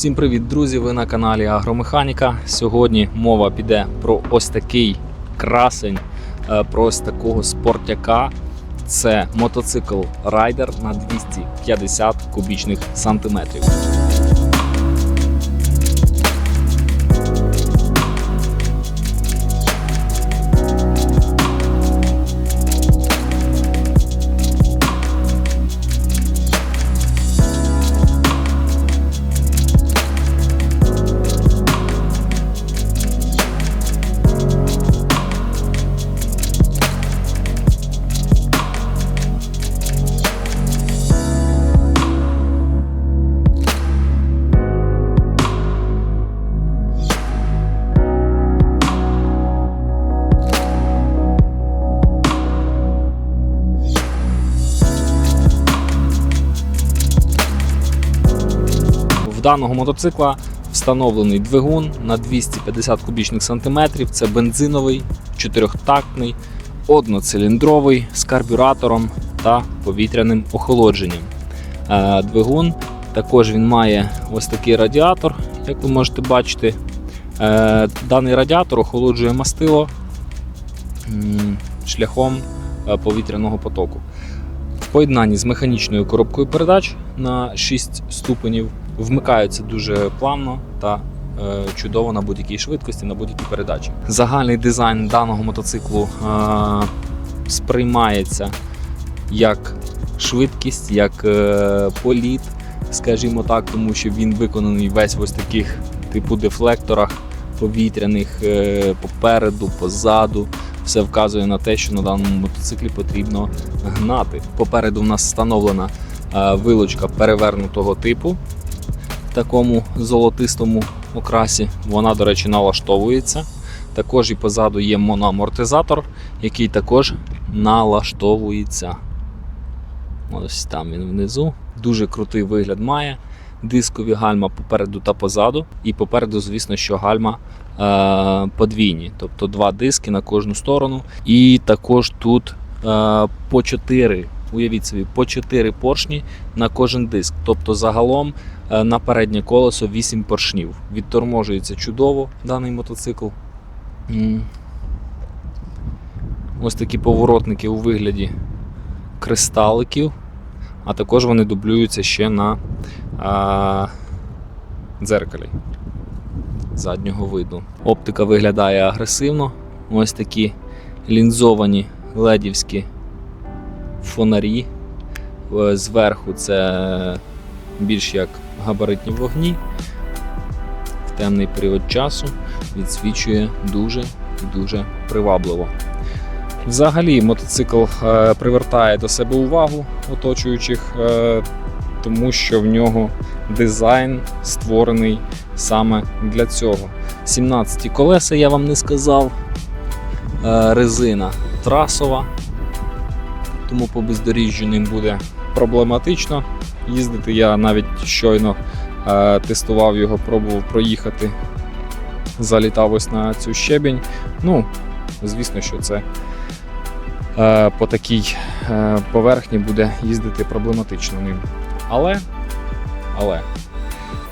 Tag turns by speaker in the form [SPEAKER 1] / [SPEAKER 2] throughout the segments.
[SPEAKER 1] Всім привіт, друзі! Ви на каналі Агромеханіка. Сьогодні мова піде про ось такий красень, е, про ось такого спортяка. Це мотоцикл Райдер на 250 кубічних сантиметрів. Даного мотоцикла встановлений двигун на 250 кубічних сантиметрів. Це бензиновий, чотирьохтактний, одноциліндровий з карбюратором та повітряним охолодженням. Е, Двигун також він має ось такий радіатор, як ви можете бачити. Е, Даний радіатор охолоджує мастило шляхом е, повітряного потоку. В поєднанні з механічною коробкою передач на 6 ступенів вмикаються дуже плавно та е, чудово на будь-якій швидкості, на будь-якій передачі. Загальний дизайн даного мотоциклу е, сприймається як швидкість, як е, політ, скажімо так, тому що він виконаний весь ось таких типу дефлекторах повітряних попереду, позаду. Все вказує на те, що на даному мотоциклі потрібно гнати. Попереду в нас встановлена вилочка перевернутого типу такому золотистому окрасі. Вона, до речі, налаштовується. Також і позаду є моноамортизатор, який також налаштовується. Ось там він внизу. Дуже крутий вигляд має. Дискові гальма попереду та позаду. І попереду, звісно, що гальма е, подвійні, тобто два диски на кожну сторону. І також тут е, по 4, уявіть собі, по 4 поршні на кожен диск. Тобто загалом е, на переднє колесо 8 поршнів. Відторможується чудово даний мотоцикл. Ось такі поворотники у вигляді кристаликів, а також вони дублюються ще на а, дзеркалі заднього виду. Оптика виглядає агресивно. Ось такі лінзовані ледівські фонарі. Е, Зверху це більш як габаритні вогні. В темний період часу відсвічує дуже і дуже привабливо. Взагалі, мотоцикл е, привертає до себе увагу оточуючих, е, тому що в нього дизайн створений саме для цього. 17 колеса я вам не сказав. Резина трасова, тому по бездоріжжю ним буде проблематично. Їздити я навіть щойно е, тестував його, пробував проїхати. Залітав ось на цю щебінь. Ну, звісно, що це е, по такій е, поверхні буде їздити проблематично ним. Але, але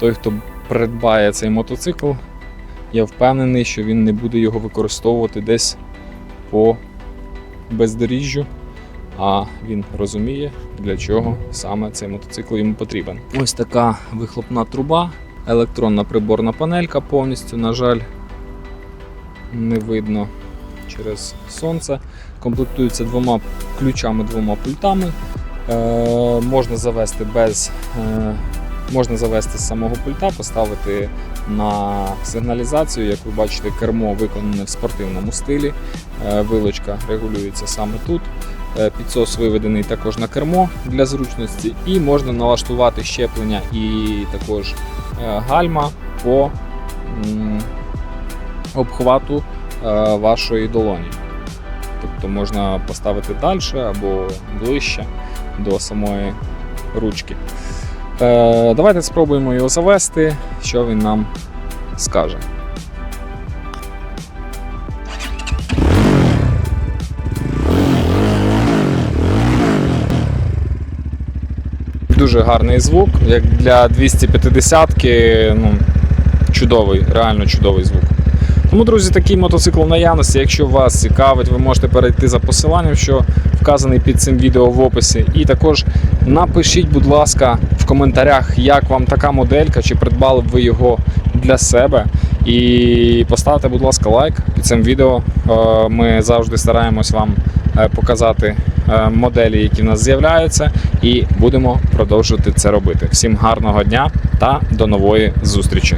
[SPEAKER 1] той, хто придбає цей мотоцикл, я впевнений, що він не буде його використовувати десь по бездоріжжю, а він розуміє, для чого саме цей мотоцикл йому потрібен. Ось така вихлопна труба, електронна приборна панелька повністю, на жаль, не видно через сонце. Комплектується двома ключами, двома пультами. Е, можна завести без. Е, можна завести з самого пульта, поставити на сигналізацію. Як ви бачите, кермо виконане в спортивному стилі. Е, вилочка регулюється саме тут. Е, Підсос виведений також на кермо для зручності, і можна налаштувати щеплення і також е, гальма по обхвату вашої долоні. Тобто можна поставити далі або ближче до самої ручки. Е, давайте спробуємо його завести, що він нам скаже. дуже гарний звук. Як для 250-ки, ну, чудовий, реально чудовий звук. Тому, друзі, такий мотоцикл в наявності. Якщо вас цікавить, ви можете перейти за посиланням, що вказаний під цим відео в описі. І також напишіть, будь ласка, в коментарях, як вам така моделька, чи придбали б ви його для себе. І поставте, будь ласка, лайк під цим відео. Е, Ми завжди стараємось вам е, показати е, моделі, які в нас з'являються, і будемо продовжувати це робити. Всім гарного дня та до нової зустрічі!